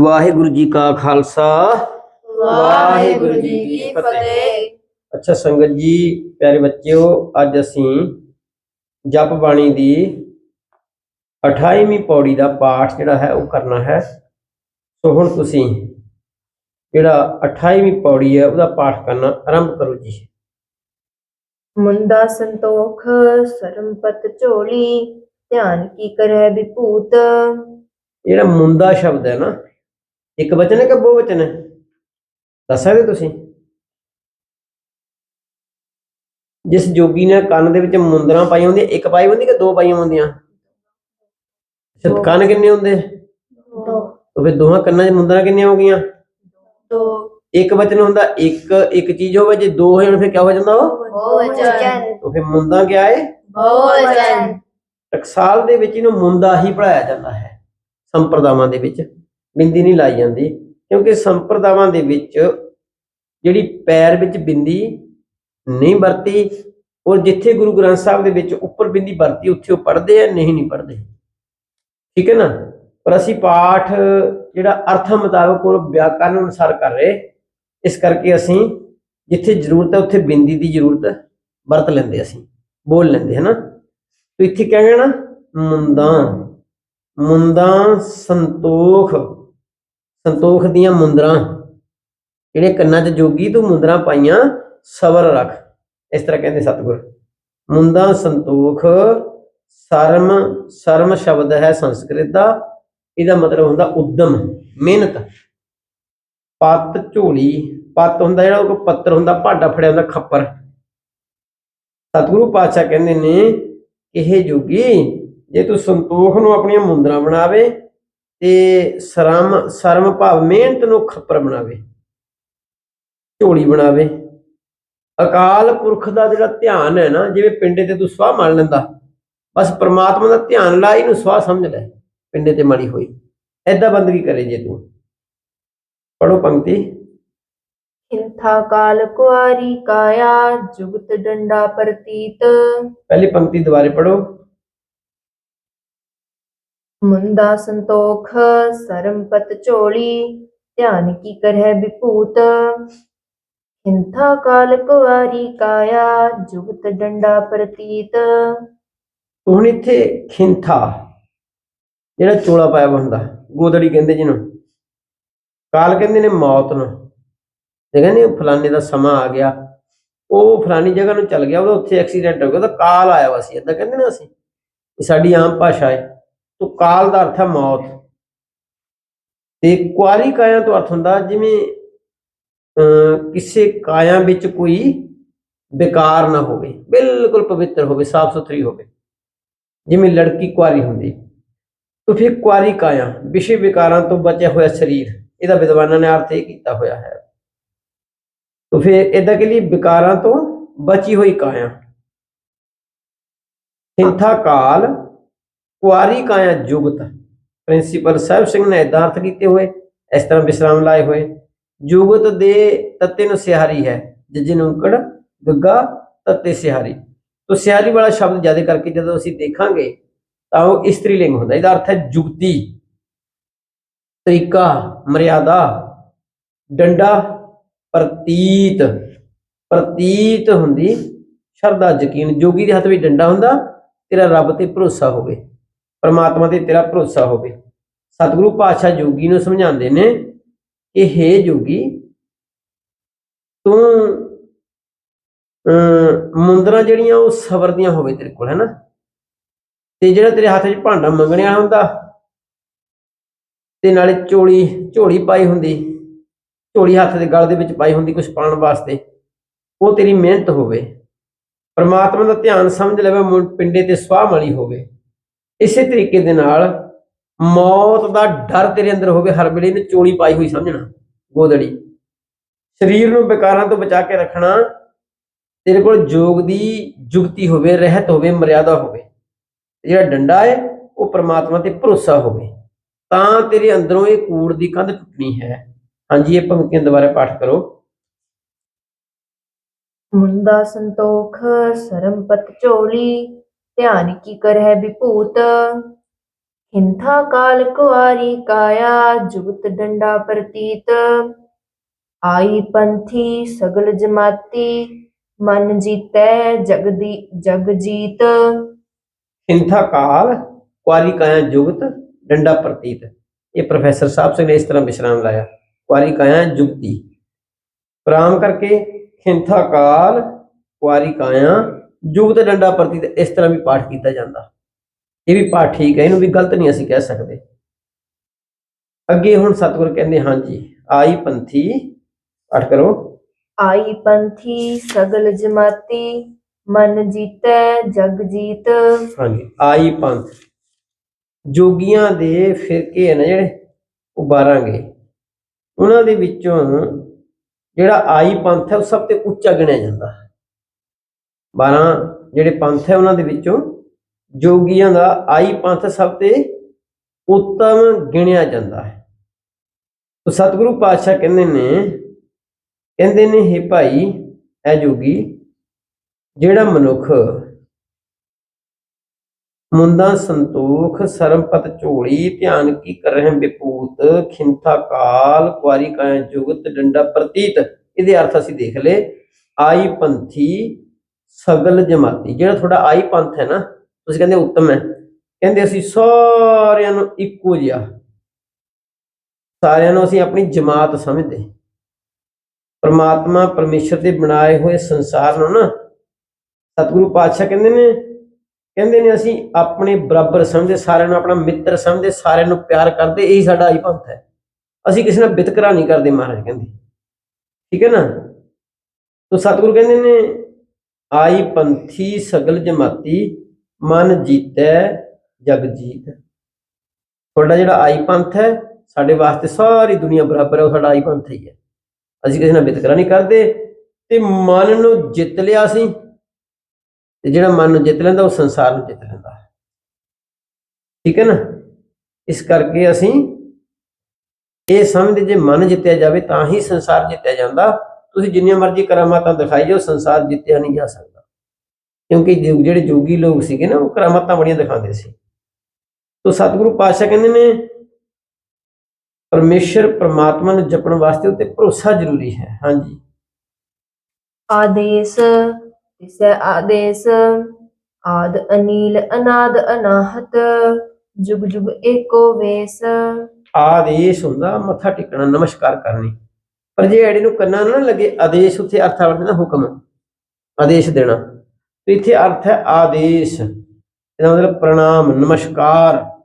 ਵਾਹਿਗੁਰੂ ਜੀ ਕਾ ਖਾਲਸਾ। ਵਾਹਿਗੁਰੂ ਜੀ ਕੀ ਫਤਿਹ। ਅੱਛਾ ਸੰਗਤ ਜੀ ਪਿਆਰੇ ਬੱਚਿਓ ਅੱਜ ਅਸੀਂ ਜਪ ਬਾਣੀ ਦੀ 28ਵੀਂ ਪੌੜੀ ਦਾ ਪਾਠ ਜਿਹੜਾ ਹੈ ਉਹ ਕਰਨਾ ਹੈ। ਸੋ ਹੁਣ ਤੁਸੀਂ ਜਿਹੜਾ 28ਵੀਂ ਪੌੜੀ ਹੈ ਉਹਦਾ ਪਾਠ ਕਰਨਾ ਆਰੰਭ ਕਰੋ ਜੀ। ਮੁੰਦਾ ਸੰਤੋਖ ਸਰਮਪਤ ਝੋਲੀ ਧਿਆਨ ਕੀ ਕਰੈ ਵਿਭੂਤ। ਜਿਹੜਾ ਮੁੰਦਾ ਸ਼ਬਦ ਹੈ ਨਾ ਇੱਕ ਵਚਨ ਹੈ ਕਿ ਬਹੁ ਵਚਨ ਹੈ? ਦੱਸ ਸਕਦੇ ਤੁਸੀਂ? ਜਿਸ ਜੋਗੀ ਨੇ ਕੰਨ ਦੇ ਵਿੱਚ ਮੁੰਦਰਾਂ ਪਾਈਆਂ ਹੁੰਦੀਆਂ ਇੱਕ ਪਾਈ ਹੁੰਦੀ ਕਿ ਦੋ ਪਾਈਆਂ ਹੁੰਦੀਆਂ। ਕੰਨ ਕਿੰਨੇ ਹੁੰਦੇ? ਦੋ। ਉਹ ਫਿਰ ਦੋਹਾਂ ਕੰਨਾਂ 'ਚ ਮੁੰਦਰਾਂ ਕਿੰਨੀਆਂ ਹੋ ਗਈਆਂ? ਦੋ। ਇੱਕ ਵਚਨ ਹੁੰਦਾ ਇੱਕ ਇੱਕ ਚੀਜ਼ ਹੋਵੇ ਜੇ ਦੋ ਹੋ ਜਾਣ ਫਿਰ ਕਿਆ ਹੋ ਜਾਂਦਾ ਉਹ? ਬਹੁਵਚਨ ਉਹ ਫਿਰ ਮੁੰਦਾ ਕਿਆ ਹੈ ਬਹੁਵਚਨ ਟਕਸਾਲ ਦੇ ਵਿੱਚ ਇਹਨੂੰ ਮੁੰਦਾ ਹੀ ਪੜਾਇਆ ਜਾਂਦਾ ਹੈ ਸੰਪਰਦਾਵਾਂ ਦੇ ਵਿੱਚ। ਬਿੰਦੀ ਨਹੀਂ ਲਾਈ ਜਾਂਦੀ, ਕਿਉਂਕਿ ਸੰਪਰਦਾਵਾਂ ਦੇ ਵਿੱਚ ਜਿਹੜੀ ਪੈਰ ਵਿੱਚ ਬਿੰਦੀ ਨਹੀਂ ਵਰਤੀ ਔਰ ਜਿੱਥੇ ਗੁਰੂ ਗ੍ਰੰਥ ਸਾਹਿਬ ਦੇ ਵਿੱਚ ਉੱਪਰ ਬਿੰਦੀ ਵਰਤੀ, ਉੱਥੇ ਉਹ ਪੜ੍ਹਦੇ ਆ, ਨਹੀਂ ਨਹੀਂ ਪੜ੍ਹਦੇ। ਠੀਕ ਹੈ ਨਾ? ਪਰ ਅਸੀਂ ਪਾਠ ਜਿਹੜਾ ਅਰਥ ਮੁਤਾਬਕ ਔਰ ਵਿਆਕਰਨ ਅਨੁਸਾਰ ਕਰ ਰਹੇ, ਇਸ ਕਰਕੇ ਅਸੀਂ ਜਿੱਥੇ ਜ਼ਰੂਰਤ ਹੈ, ਉੱਥੇ ਬਿੰਦੀ ਦੀ ਜ਼ਰੂਰਤ ਵਰਤ ਲੈਂਦੇ ਅਸੀਂ, ਬੋਲ ਲੈਂਦੇ ਹੈ ਨਾ? ਤੋ ਇੱਥੇ ਕਿਆ ਨਾ ਮੁੰਦਾ ਮੁੰਦਾ ਸੰਤੋਖ। ਸੰਤੋਖ ਦੀਆਂ ਮੁੰਦਰਾਂ। ਜਿਹੜੇ ਕੰਨਾਂ 'ਚ ਜੋਗੀ ਤੂੰ ਮੁੰਦਰਾਂ ਪਾਈਆਂ, ਸਬਰ ਰੱਖ। ਇਸ ਤਰ੍ਹਾਂ ਕਹਿੰਦੇ ਸਤਿਗੁਰ। ਮੁੰਦਾ ਸੰਤੋਖ, ਸਰਮ ਸਰਮ ਸ਼ਬਦ ਹੈ ਸੰਸਕ੍ਰਿਤ ਦਾ। ਇਹਦਾ ਮਤਲਬ ਹੁੰਦਾ ਉਦਮ, ਮਿਹਨਤ। ਪੱਤ ਝੋਲੀ, ਪੱਤ ਹੁੰਦਾ ਜਿਹੜਾ ਉਹ ਪੱਤਰ ਹੁੰਦਾ, ਭਾਂਡਾ ਫੜਿਆ ਹੁੰਦਾ, ਖੱਪਰ। ਸਤਿਗੁਰੂ ਪਾਤਸ਼ਾਹ ਕਹਿੰਦੇ ਨੇ, ਇਹ ਜੋਗੀ, ਜੇ ਤੂੰ ਸੰਤੋਖ ਨੂੰ ਆਪਣੀਆਂ ਮੁੰਦਰਾਂ ਬਣਾਵੇ ਤੇ ਸ਼ਰਮ ਸ਼ਰਮ ਭਾਵ ਮਿਹਨਤ ਨੂੰ ਖੱਪਰ ਬਣਾਵੇ ਝੋਲੀ ਬਣਾਵੇ। ਅਕਾਲ ਪੁਰਖ ਦਾ ਜਿਹੜਾ ਧਿਆਨ ਹੈ ਨਾ ਜਿਵੇਂ ਪਿੰਡੇ ਤੇ ਤੂੰ ਸਵਾਹ ਮੰਨ ਲੈਂਦਾ ਬਸ ਪ੍ਰਮਾਤਮਾ ਦਾ ਧਿਆਨ ਲਾ ਇਹਨੂੰ ਸਵਾਹ ਸਮਝ ਲੈ ਪਿੰਡੇ ਤੇ ਮੜੀ ਹੋਈ। ਐਦਾਂ ਬੰਦਗੀ ਕਰੇ ਜੇ ਤੂੰ। ਪੜੋ ਪੰਕਤੀ। ਹਿੰਥਾ ਕਾਲ ਕੁਆਰੀ ਕਾਇਆ ਜੁਗਤ ਡੰਡਾ ਪ੍ਰਤੀਤ। ਪਹਿਲੀ ਪੰਕਤੀ ਦੁਬਾਰੇ ਪੜੋ ਮੁੰਦਾ ਸੰਤੋਖ, ਸਰਮਪਤ ਝੋਲੀ, ਧਿਆਨ ਕੀ ਕਰੈ ਵਿਭੂਤ। ਹਿੰਥਾ ਕਾਲ ਕੁਆਰੀ ਕਾਇਆ, ਜੁਗਤ ਡੰਡਾ ਪ੍ਰਤੀਤ। ਹੁਣ ਇੱਥੇ ਖਿੰਥਾ, ਜਿਹੜਾ ਚੋਲਾ ਪਾਇਆ ਹੁੰਦਾ, ਗੋਦੜੀ ਕਹਿੰਦੇ ਜਿਹਨੂੰ। ਕਾਲ ਕਹਿੰਦੇ ਨੇ ਮੌਤ ਨੂੰ। ਤੇ ਕਹਿੰਦੇ ਉਹ ਫਲਾਣੇ ਦਾ ਸਮਾਂ ਆ ਗਿਆ। ਉਹ ਫਲਾਣੀ ਜਗ੍ਹਾ ਨੂੰ ਚੱਲ ਗਿਆ, ਉਹਦਾ ਉੱਥੇ ਐਕਸੀਡੈਂਟ ਹੋ ਗਿਆ, ਉਹਦਾ ਕਾਲ ਆਇਆ ਵਾ ਸੀ। ਏਦਾਂ ਕਹਿੰਦੇ ਨਾ ਅਸੀਂ ਇਹ ਸਾਡੀ ਆਮ ਭਾਸ਼ਾ ਹੈ। ਤੋ ਕਾਲ ਦਾ ਅਰਥ ਹੈ ਮੌਤ। ਤੇ ਕੁਆਰੀ ਕਾਇਆ ਤੋਂ ਅਰਥ ਹੁੰਦਾ ਜਿਵੇਂ ਅਹ, ਕਿਸੇ ਕਾਇਆ ਵਿੱਚ ਕੋਈ ਬੇਕਾਰ ਨਾ ਹੋਵੇ ਬਿਲਕੁਲ ਪਵਿੱਤਰ ਹੋਵੇ ਸਾਫ਼ ਸੁਥਰੀ ਹੋਵੇ। ਜਿਵੇਂ ਲੜਕੀ ਕੁਆਰੀ ਹੁੰਦੀ ਤਾਂ ਫਿਰ ਕੁਆਰੀ ਕਾਇਆ ਵਿਸ਼ੇ ਵਿਕਾਰਾਂ ਤੋਂ ਬਚਿਆ ਹੋਇਆ ਸਰੀਰ ਇਹਦਾ ਵਿਦਵਾਨਾਂ ਨੇ ਅਰਥ ਇਹ ਕੀਤਾ ਹੋਇਆ ਹੈ। ਤਾਂ ਫਿਰ ਇਹਦਾ ਕਿ ਲਈ ਵਿਕਾਰਾਂ ਤੋਂ ਬਚੀ ਹੋਈ ਕਾਇਆ। ਹਿੰਥਾ ਕਾਲ ਕੁਆਰੀ ਕਾਇਆ ਜੁਗਤ। ਪ੍ਰਿੰਸੀਪਲ ਸਾਹਿਬ ਸਿੰਘ ਨੇ ਏਦਾਂ ਅਰਥ ਕੀਤੇ ਹੋਏ, ਇਸ ਤਰ੍ਹਾਂ ਵਿਸਰਾਮ ਲਾਏ ਹੋਏ। ਜੁਗਤ ਦੇ ਤੱਤੇ ਨੂੰ ਸਿਹਾਰੀ ਹੈ ਜੱਜੇ ਨੂੰ ਅੰਕੜ, ਗੱਗਾ, ਤੱਤੇ ਸਿਹਾਰੀ। ਤੋ ਸਿਹਾਰੀ ਵਾਲਾ ਸ਼ਬਦ ਜ਼ਿਆਦਾ ਕਰਕੇ ਜਦੋਂ ਅਸੀਂ ਦੇਖਾਂਗੇ, ਤਾਂ ਉਹ ਇਸਤਰੀ ਲਿੰਗ ਹੁੰਦਾ। ਇਹਦਾ ਅਰਥ ਹੈ ਜੁਗਤੀ। ਤਰੀਕਾ, ਮਰਿਆਦਾ। ਡੰਡਾ, ਪ੍ਰਤੀਤ। ਪ੍ਰਤੀਤ ਹੁੰਦੀ ਸ਼ਰਧਾ, ਯਕੀਨ। ਜੋਗੀ ਦੇ ਹੱਥ ਵਿੱਚ ਡੰਡਾ ਹੁੰਦਾ, ਤੇਰਾ ਰੱਬ ਤੇ ਭਰੋਸਾ ਹੋਵੇ। ਪਰਮਾਤਮਾ ਤੇ ਤੇਰਾ ਭਰੋਸਾ ਹੋਵੇ। ਸਤਿਗੁਰੂ ਪਾਤਸ਼ਾਹ ਜੋਗੀ ਨੂੰ ਸਮਝਾਉਂਦੇ ਨੇ ਕਿ ਹੇ ਜੋਗੀ, ਤੂੰ, ਅਮ, ਮੁੰਦਰਾਂ ਜਿਹੜੀਆਂ ਉਹ ਸਬਰ ਦੀਆਂ ਹੋਵੇ ਤੇਰੇ ਕੋਲ, ਹੈਨਾ? ਤੇ ਜਿਹੜਾ ਤੇਰੇ ਹੱਥ 'ਚ ਭਾਂਡਾ ਮੰਗਣੇ ਹੁੰਦਾ, ਤੇ ਨਾਲੇ ਝੋਲੀ ਝੋਲੀ ਪਾਈ ਹੁੰਦੀ, ਝੋਲੀ ਹੱਥ ਦੇ ਗਲ ਦੇ ਵਿੱਚ ਪਾਈ ਹੁੰਦੀ ਕੁਝ ਪਾਉਣ ਵਾਸਤੇ, ਉਹ ਤੇਰੀ ਮਿਹਨਤ ਹੋਵੇ। ਪਰਮਾਤਮਾ ਦਾ ਧਿਆਨ ਸਮਝ ਲਵੇ ਪਿੰਡੇ ਤੇ ਸਵਾਹ ਮਲੀ ਹੋਵੇ। ਇਸੇ ਤਰੀਕੇ ਦੇ ਨਾਲ ਮੌਤ ਦਾ ਡਰ ਤੇਰੇ ਅੰਦਰ ਹੋਵੇ, ਹਰ ਵੇਲੇ ਇਹਨੂੰ ਚੋਲੀ ਪਾਈ ਹੋਈ ਸਮਝਣਾ, ਗੋਦੜੀ। ਸਰੀਰ ਨੂੰ ਵਿਕਾਰਾਂ ਤੋਂ ਬਚਾ ਕੇ ਰੱਖਣਾ, ਤੇਰੇ ਕੋਲ ਜੋਗ ਦੀ ਜੁਗਤੀ ਹੋਵੇ, ਰਹਿਤ ਹੋਵੇ, ਮਰਿਆਦਾ ਹੋਵੇ, ਜਿਹੜਾ ਡੰਡਾ ਹੈ, ਉਹ ਪ੍ਰਮਾਤਮਾ ਤੇ ਭਰੋਸਾ ਹੋਵੇ, ਤਾਂ ਤੇਰੇ ਅੰਦਰੋਂ ਇਹ ਕੂੜ ਦੀ ਕੰਧ ਟੁੱਟਣੀ ਹੈ। ਹਾਂਜੀ, ਇਹ ਪੰਕਤੀਆਂ ਦੁਬਾਰਾ ਪਾਠ ਕਰੋ। ਮੁੰਦਾ ਸੰਤੋਖ ਸਰਮਪਤ ਝੋਲੀ ਧਿਆਨ ਕੀ ਕਰੈ ਵਿਭੂਤ? ਹਿੰਥਾ ਕਾਲ ਕੁਆਰੀ ਕਾਇਆ, ਜੁਗਤ ਡੰਡਾ ਪ੍ਰਤੀਤ। ਆਈ ਪੰਥੀ ਸਗਲ ਜਮਾਤੀ, ਮਨ ਜੀਤੈ ਜਗਦੀ ਜਗ ਜੀਤ। ਹਿੰਥਾ ਕਾਲ, ਕੁਆਰੀ ਕਾਇਆ, ਜੁਗਤ ਡੰਡਾ ਪ੍ਰਤੀਤ। ਇਹ ਪ੍ਰੋਫੈਸਰ ਸਾਹਿਬ ਸਿੰਘ ਨੇ ਇਸ ਤਰ੍ਹਾਂ ਵਿਸ਼ਰਾਮ ਲਾਇਆ, ਕੁਆਰੀ ਕਾਇਆ, ਜੁਗਤੀ। ਪ੍ਰਾਮ ਕਰਕੇ ਹਿੰਥਾ ਕਾਲ, ਕੁਆਰੀ ਕਾਇਆ ਜੁਗਤ ਡੰਡਾ ਪ੍ਰਤੀਤ ਇਸ ਤਰ੍ਹਾਂ ਵੀ ਪਾਠ ਕੀਤਾ ਜਾਂਦਾ। ਇਹ ਵੀ ਪਾਠ ਠੀਕ ਹੈ ਇਹਨੂੰ ਵੀ ਗਲਤ ਨਹੀਂ ਅਸੀਂ ਕਹਿ ਸਕਦੇ। ਅੱਗੇ ਹੁਣ ਸਤਿਗੁਰ ਕਹਿੰਦੇ ਹਾਂਜੀ ਆਈ ਪੰਥੀ ਪਾਠ ਕਰੋ। ਆਈ ਪੰਥੀ ਸਗਲ ਜਮਾਤੀ ਮਨ ਜੀਤੈ ਜਗ ਜੀਤ। ਹਾਂਜੀ ਆਈ ਪੰਥ। ਜੋਗੀਆਂ ਦੇ ਫਿਰਕੇ ਹਨ ਜਿਹੜੇ ਉਹ ਬਾਰਾਂਗੇ। ਉਹਨਾਂ ਦੇ ਵਿੱਚੋਂ ਜਿਹੜਾ ਆਈ ਪੰਥ ਹੈ ਉਹ ਸਭ ਤੋਂ ਉੱਚਾ ਗਿਣਿਆ ਜਾਂਦਾ। 12 ਜਿਹੜੇ ਪੰਥ ਹੈ ਉਹਨਾਂ ਦੇ ਵਿੱਚੋਂ ਜੋਗੀਆਂ ਦਾ ਆਈ ਪੰਥ ਸਭ ਤੇ ਉੱਤਮ ਗਿਣਿਆ ਜਾਂਦਾ ਹੈ। ਤਾਂ ਸਤਿਗੁਰੂ ਪਾਤਸ਼ਾਹ ਕਹਿੰਦੇ ਨੇ ਕਹਿੰਦੇ ਨੇ हे ਭਾਈ ਐ ਜੋਗੀ, ਜਿਹੜਾ ਮਨੁੱਖ ਮੁੰਦਾ ਸੰਤੋਖ, ਸਰਮਪਤ, ਝੋਲੀ, ਧਿਆਨ ਕੀ ਕਰ ਰਹੇ, ਵਿਪੂਤ, ਖਿੰਥਾ ਕਾਲ, ਕੁਆਰੀ ਕਾਇਆ ਜੁਗਤ, ਡੰਡਾ ਪ੍ਰਤੀਤ, ਇਹਦੇ ਅਰਥ ਅਸੀਂ ਦੇਖ ਲਏ। ਆਈ ਪੰਥੀ ਸਗਲ ਜਮਾਤੀ, ਜਿਹੜਾ ਤੁਹਾਡਾ ਆਈ ਪੰਥ ਹੈ ਨਾ, ਤੁਸੀਂ ਕਹਿੰਦੇ ਉੱਤਮ ਹੈ। ਕਹਿੰਦੇ ਅਸੀਂ ਸਾਰਿਆਂ ਨੂੰ ਇੱਕੋ ਜਿਹਾ। ਸਾਰਿਆਂ ਨੂੰ ਅਸੀਂ ਆਪਣੀ ਜਮਾਤ ਸਮਝਦੇ। ਪਰਮਾਤਮਾ ਪਰਮੇਸ਼ਰ ਦੇ ਬਣਾਏ ਹੋਏ ਸੰਸਾਰ ਨੂੰ ਨਾ, ਸਤਿਗੁਰੂ ਪਾਤਸ਼ਾਹ ਕਹਿੰਦੇ ਨੇ ਕਹਿੰਦੇ ਨੇ ਅਸੀਂ ਆਪਣੇ ਬਰਾਬਰ ਸਮਝਦੇ, ਸਾਰਿਆਂ ਨੂੰ ਆਪਣਾ ਮਿੱਤਰ ਸਮਝਦੇ, ਸਾਰਿਆਂ ਨੂੰ ਪਿਆਰ ਕਰਦੇ, ਇਹੀ ਸਾਡਾ ਆਈ ਪੰਥ ਹੈ। ਅਸੀਂ ਕਿਸੇ ਨਾਲ ਵਿਤਕਰਾ ਨਹੀਂ ਕਰਦੇ ਮਹਾਰਾਜ ਕਹਿੰਦੇ। ਠੀਕ ਹੈ ਨਾ? ਤੋ ਸਤਿਗੁਰੂ ਕਹਿੰਦੇ ਨੇ ਆਈ ਪੰਥੀ ਸਗਲ ਜਮਾਤੀ, ਮਨ ਜੀਤੈ ਜਗ ਜੀਤ। ਤੁਹਾਡਾ ਜਿਹੜਾ ਆਈ ਪੰਥ ਹੈ, ਸਾਡੇ ਵਾਸਤੇ ਸਾਰੀ ਦੁਨੀਆ ਬਰਾਬਰ ਹੈ, ਉਹ ਸਾਡਾ ਆਈ ਪੰਥ ਹੀ ਹੈ। ਅਸੀਂ ਕਿਸੇ ਨਾਲ ਵਿਤਕਰਾ ਨਹੀਂ ਕਰਦੇ, ਤੇ ਮਨ ਨੂੰ ਜਿੱਤ ਲਿਆ ਅਸੀਂ ਤੇ ਜਿਹੜਾ ਮਨ ਨੂੰ ਜਿੱਤ ਲੈਂਦਾ, ਉਹ ਸੰਸਾਰ ਨੂੰ ਜਿੱਤ ਲੈਂਦਾ ਹੈ। ਠੀਕ ਹੈ ਨਾ? ਇਸ ਕਰਕੇ ਅਸੀਂ ਇਹ ਸਮਝਦੇ, ਜੇ ਮਨ ਜਿੱਤਿਆ ਜਾਵੇ, ਤਾਂ ਹੀ ਸੰਸਾਰ ਜਿੱਤਿਆ ਜਾਂਦਾ। ਤੁਸੀਂ ਜਿੰਨੀਆਂ ਮਰਜ਼ੀ ਕਰਾਮਾਤਾਂ ਦਿਖਾਈ ਜਾਓ ਸੰਸਾਰ ਜਿੱਤਿਆ ਨਹੀਂ ਜਾ ਸਕਦਾ। ਕਿਉਂਕਿ ਜਿਹੜੇ ਜੋਗੀ ਲੋਕ ਸੀਗੇ ਨਾ ਉਹ ਕਰਾਮਾਤਾਂ ਬੜੀਆਂ ਦਿਖਾਉਂਦੇ ਸੀ। ਤੋ ਸਤਿਗੁਰੂ ਪਾਤਸ਼ਾਹ ਕਹਿੰਦੇ ਨੇ ਪਰਮੇਸ਼ਰ ਪ੍ਰਮਾਤਮਾ ਨੂੰ ਜਪਣ ਵਾਸਤੇ ਉੱਤੇ ਭਰੋਸਾ ਜ਼ਰੂਰੀ ਹੈ। ਹਾਂਜੀ। ਆਦੇਸ ਤਿਸੈ ਆਦੇਸ ਆਦ ਅਨੀਲ ਅਨਾਦ ਅਨਾਹਤ ਜੁਗ ਜੁਗ ਏਕੋ ਵੇਸ। ਆਦੇਸ਼ ਹੁੰਦਾ ਮੱਥਾ ਟੇਕਣਾ ਨਮਸਕਾਰ ਕਰਨੀ। ਪਰ ਜੇ ਐੜੀ ਨੂੰ ਕੰਨਾਂ ਨੂੰ ਨਾ ਲੱਗੇ, ਆਦੇਸ਼ ਉੱਥੇ ਅਰਥ ਆਉਂਦਾ ਨਾ ਹੁਕਮ। ਆਦੇਸ਼ ਦੇਣਾ। ਤੇ ਇੱਥੇ ਅਰਥ ਹੈ ਆਦੇਸ਼। ਇਹਦਾ ਮਤਲਬ ਪ੍ਰਣਾਮ, ਨਮਸਕਾਰ।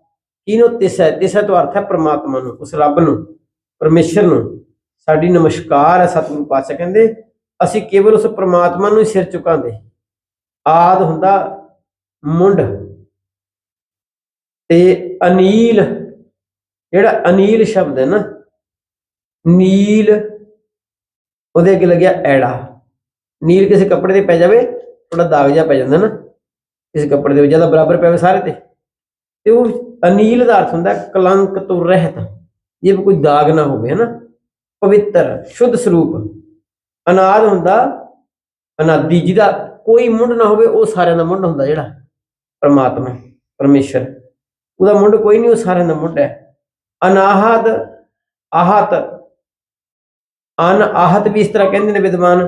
ਇਹਨੂੰ ਤਿਸੈ ਤਿਸੈ ਤੋਂ ਅਰਥ ਹੈ ਪ੍ਰਮਾਤਮਾ ਨੂੰ, ਉਸ ਰੱਬ ਨੂੰ, ਪਰਮੇਸ਼ਰ ਨੂੰ। ਸਾਡੀ ਨਮਸਕਾਰ ਹੈ ਸਤਿਗੁਰੂ ਪਾਤਸ਼ਾਹ ਕਹਿੰਦੇ, ਅਸੀਂ ਕੇਵਲ ਉਸ ਪ੍ਰਮਾਤਮਾ ਨੂੰ ਹੀ ਸਿਰ ਚੁਕਾਉਂਦੇ ਆਦ ਹੁੰਦਾ ਮੁੰਡ। ਤੇ ਅਨੀਲ, ਜਿਹੜਾ ਅਨੀਲ ਸ਼ਬਦ ਹੈ ਨਾ, ਨੀਲ ਉਹਦੇ ਅੱਗੇ ਲੱਗਿਆ ਐੜਾ। ਨੀਲ ਕਿਸੇ ਕੱਪੜੇ ਤੇ ਪੈ ਜਾਵੇ ਥੋੜਾ ਦਾਗ ਜਿਹਾ ਪੈ ਜਾਂਦਾ ਨਾ। ਕਿਸੇ ਕੱਪੜੇ ਦੇ ਵਿੱਚ ਜ਼ਿਆਦਾ ਬਰਾਬਰ ਪੈਵੇ ਸਾਰੇ ਤੇ। ਤੇ ਉਹ ਅਨੀਲ ਦਾ ਅਰਥ ਹੁੰਦਾ ਕਲੰਕ ਤੋਂ ਰਹਿਤ। ਜੇ ਕੋਈ ਦਾਗ ਨਾ ਹੋਵੇ, ਹਨਾ। ਪਵਿੱਤਰ, ਸ਼ੁੱਧ ਸਰੂਪ। ਅਨਾਦ ਹੁੰਦਾ, ਅਨਾਦੀ, ਜਿਹਦਾ ਕੋਈ ਮੁੰਡ ਨਾ ਹੋਵੇ, ਉਹ ਸਾਰਿਆਂ ਦਾ ਮੁੰਡ ਹੁੰਦਾ ਜਿਹੜਾ। ਪਰਮਾਤਮਾ, ਪਰਮੇਸ਼ਰ। ਉਹਦਾ ਮੁੰਡ ਕੋਈ ਨਹੀਂ, ਉਹ ਸਾਰਿਆਂ ਦਾ ਮੁੰਡ ਹੈ। ਅਨਾਹਦ, ਆਹਤ ਅਨ ਆਹਤ ਵੀ ਇਸ ਤਰ੍ਹਾਂ ਕਹਿੰਦੇ ਨੇ ਵਿਦਵਾਨ,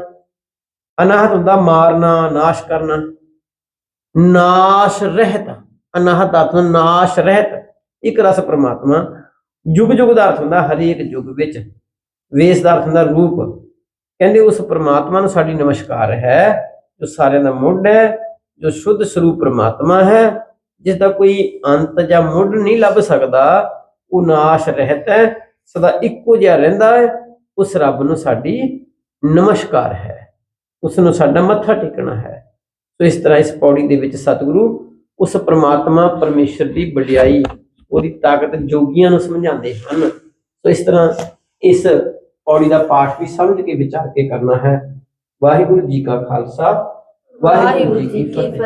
ਅਨਾਹਤ ਹੁੰਦਾ ਮਾਰਨਾ, ਨਾਸ਼ ਕਰਨਾ। ਨਾਸ਼ ਰਹਿਤ, ਅਨਾਹਤ ਅਰਥ ਨਾਸ਼ ਰਹਿਤ। ਇੱਕ ਰਸ ਪ੍ਰਮਾਤਮਾ ਯੁਗ ਯੁਗ ਦਾ ਅਰਥ ਹੁੰਦਾ ਹਰੇਕ ਯੁਗ ਵਿੱਚ। ਵੇਸ ਦਾ ਅਰਥ ਹੁੰਦਾ ਰੂਪ। ਕਹਿੰਦੇ ਉਸ ਪ੍ਰਮਾਤਮਾ ਨੂੰ ਸਾਡੀ ਨਮਸਕਾਰ ਹੈ, ਜੋ ਸਾਰਿਆਂ ਦਾ ਮੁੱਢ ਹੈ, ਜੋ ਸ਼ੁੱਧ ਸਰੂਪ ਪ੍ਰਮਾਤਮਾ ਹੈ, ਜਿਸ ਦਾ ਕੋਈ ਅੰਤ ਜਾਂ ਮੁੱਢ ਨਹੀਂ ਲੱਭ ਸਕਦਾ, ਉਹ ਨਾਸ਼ ਰਹਿਤ ਹੈ, ਸਦਾ ਇੱਕੋ ਜਿਹਾ ਰਹਿੰਦਾ ਹੈ। ਉਸ ਰੱਬ ਨੂੰ ਸਾਡੀ ਨਮਸਕਾਰ ਹੈ। ਉਸ ਨੂੰ ਸਾਡਾ ਮੱਥਾ ਟੇਕਣਾ ਹੈ। ਸੋ ਇਸ ਤਰ੍ਹਾਂ ਇਸ ਪੌੜੀ ਦੇ ਵਿੱਚ ਸਤਿਗੁਰੂ ਉਸ ਪ੍ਰਮਾਤਮਾ ਪਰਮੇਸ਼ਰ ਦੀ ਵਡਿਆਈ ਉਹਦੀ ਤਾਕਤ ਜੋਗੀਆਂ ਨੂੰ ਸਮਝਾਉਂਦੇ ਹਨ। ਸੋ ਇਸ ਤਰ੍ਹਾਂ ਇਸ ਪੌੜੀ ਦਾ ਪਾਠ ਵੀ ਸਮਝ ਕੇ ਵਿਚਾਰ ਕੇ ਕਰਨਾ ਹੈ। ਵਾਹਿਗੁਰੂ ਜੀ ਕਾ ਖਾਲਸਾ ਵਾਹਿਗੁਰੂ ਜੀ ਕੀ ਫਤਿਹ।